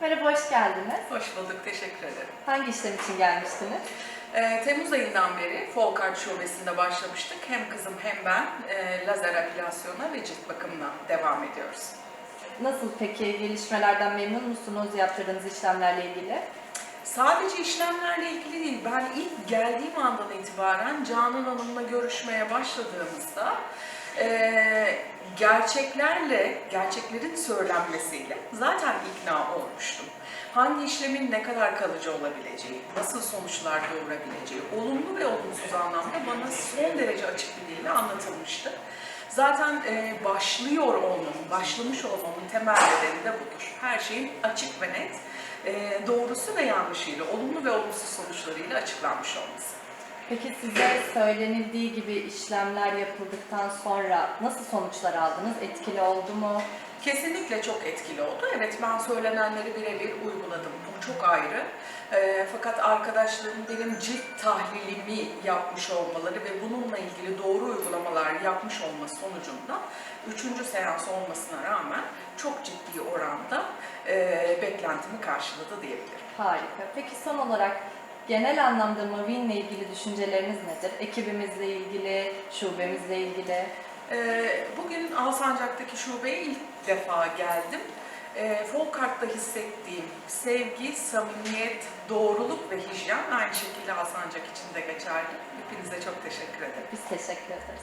Merhaba, hoş geldiniz. Hoş bulduk, teşekkür ederim. Hangi işlem için gelmiştiniz? Ee, Temmuz ayından beri Folkart Şubesi'nde başlamıştık. Hem kızım hem ben e, lazer apilasyona ve cilt bakımına devam ediyoruz. Nasıl peki, gelişmelerden memnun musunuz yaptırdığınız işlemlerle ilgili? Sadece işlemlerle ilgili değil, ben ilk geldiğim andan itibaren Canan Hanım'la görüşmeye başladığımızda e, gerçeklerle, gerçeklerin söylenmesiyle zaten. Hangi işlemin ne kadar kalıcı olabileceği, nasıl sonuçlar doğurabileceği, olumlu ve olumsuz anlamda bana son derece açık bir dille anlatılmıştı. Zaten e, başlıyor olmamın, başlamış olmamın temel nedeni de budur. Her şeyin açık ve net, e, doğrusu ve yanlışıyla, olumlu ve olumsuz sonuçlarıyla açıklanmış olması. Peki size söylenildiği gibi işlemler yapıldıktan sonra nasıl sonuçlar aldınız? Etkili oldu mu? Kesinlikle çok etkili oldu. Evet ben söylenenleri birebir uyguladım. Bu çok ayrı. E, fakat arkadaşlarım benim cilt tahlilimi yapmış olmaları ve bununla ilgili doğru uygulamalar yapmış olması sonucunda üçüncü seans olmasına rağmen çok ciddi oranda e, beklentimi karşıladı diyebilirim. Harika. Peki son olarak genel anlamda Mavin'le ilgili düşünceleriniz nedir? Ekibimizle ilgili, şubemizle ilgili? Ee, Bugün Alsancak'taki şubeye ilk defa geldim. Ee, Folkart'ta hissettiğim sevgi, samimiyet, doğruluk ve hijyen aynı şekilde Alsancak için de geçerli. Hepinize çok teşekkür ederim. Biz teşekkür ederiz.